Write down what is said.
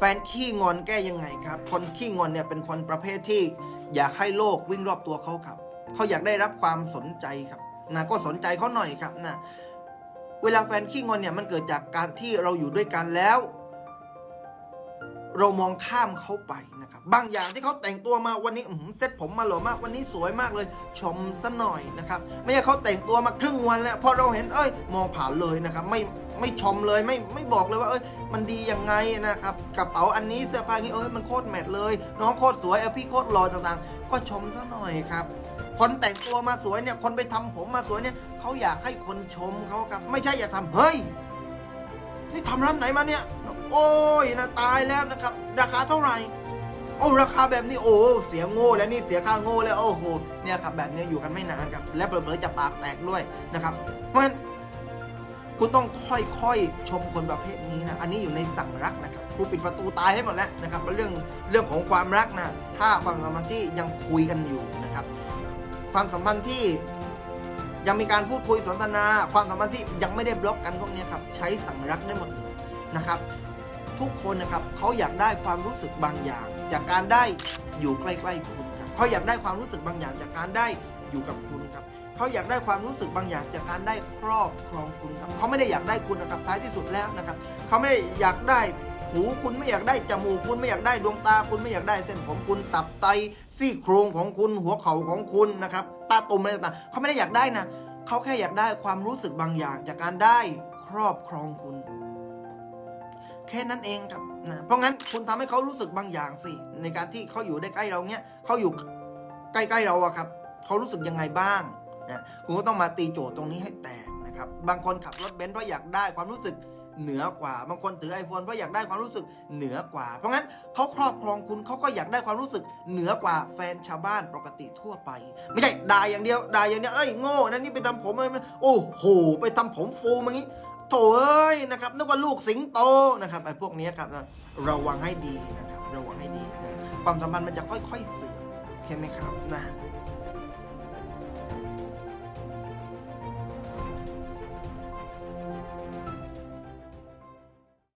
แฟนขี้งอนแก้ยังไงครับ คนขี้งอนเนี่ยเป็นคนประเภทที่อยากให้โลกวิ่งรอบตัวเขาครับ เขาอยากได้รับความสนใจครับนะก็สนใจเขาหน่อยครับนะเวลาแฟนขี้งอนเนี่ยมันเกิดจากการที่เราอยู่ด้วยกันแล้ว เรามองข้ามเขาไปนะครับ บางอย่างที่เขาแต่งตัวมาวันนี้อื้อหือเซ็ตผมมาหล่อมากวันนี้สวยมากเลย ชมซะหน่อยนะครับ ไม่ใช่เขาแต่งตัวมาครึ่งวันแล้วพอเราเห็นเอ้ย มองผ่านเลยนะครับ ไม่ไม่ชมเลยไม่ไม่บอกเลยว่าเอ้ยมันดียังไงนะครับกระเป๋าอันนี้เสื้อผ้างนี้เอ้ยมันโคตรแมทเลย น้องโคตรสวยเออพี่โคตรหล่อต่างๆ ก็ชมซะหน่อยครับคนแต่งตัวมาสวยเนี่ย คนไปทำผมมาสวยเนี่ยเขาอยากให้คนชมเขาครับ ไม่ใช่อยากทำเฮ้ย นี่ทำร้านไหนมาเนี่ย โอ้ยนะตายแล้วนะครับ ราคาเท่าไหร่โอ้ราคาแบบนี้โอ้เสียโง่แล้วนี่เสียค่าโง่แล้วโอ้โหเนี่ยครับแบบนี้อยู่กันไม่นานครับ และเผลอๆจะปากแตกด้วยนะครับ เพราะฉะนั้นคุณต้องค่อยๆชมคนประเภทนี้นะ อันนี้อยู่ในสั่งรักนะครับครูปิดประตูตายให้หมดแล้วนะครับเรื่องเรื่องของความรักนะ ถ้าความสัมพันธ์ที่ยังคุยกันอยู่นะครับ ความสัมพันธ์ที่ยังมีการพูดคุยสนทนา ความสัมพันธ์ที่ยังไม่ได้บล็อกกันพวกนี้ครับใช้สั่งรักได้หมดเลยนะครับ ทุกคนนะครับเขาอยากได้ความรู้สึกบางอย่าง จากการได้อยู่ใกล้ๆคุณครับเขาอยากได้ความรู้สึกบางอย่าง จากการได้อยู่กับคุณครับเขาอยากได้ความรู้สึกบางอย่าง จากการได้ครอบครองคุณครับเขาไม่ได้อยากได้คุณนะครับท้ายที่สุดแล้วนะครับเขาไม่ได้อยากได้หูคุณไม่อยากได้จมูกคุณไม่อยากได้ดวงตาคุณไม่อยากได้เส้นผมคุณตับไตซี่โครงของคุณหัวเข่าของคุณนะครับตาตุ่มอะไรต่างๆเขาไม่ได้อยากได้นะเขาแค่อยากได้ความรู้สึกบางอย่าง จากการได้ครอบครองคุณ แค่นั้นเองครับนะเพราะงั้นคุณทำให้เขารู้สึกบางอย่างสิ ในการที่เขาอยู่ได้ใกล้เราเนี้ยเขาอยู่ใกล้ๆเราอะครับเขารู้สึกยังไงบ้างนะคุณก็ต้องมาตีโจทย์ตรงนี้ให้แตกนะครับ บางคนขับรถเบนซ์เพราะอยากได้ความรู้สึกเหนือกว่า บางคนถือ iPhone เพราะอยากได้ความรู้สึกเหนือกว่า เพราะงั้นเขาครอบครองคุณเขาก็อยากได้ความรู้สึกเหนือกว่าแฟนชาวบ้านปกติทั่วไป ไม่ใช่ด่าอย่างเดียวด่าอย่างเดียวเอ้ยโง่นั่นนี่ไปทำผมอะไรมันโอ้โห ไปทำผมฟูมางี้ โถ่เอ้ยนะครับนึกว่าลูกสิงโตนะครับไอ้พวกนี้ครับระวังให้ดีนะครับ ระวังให้ดีนะความสัมพันธ์มันจะค่อยๆเสื่อมใช่ไหมครับนะ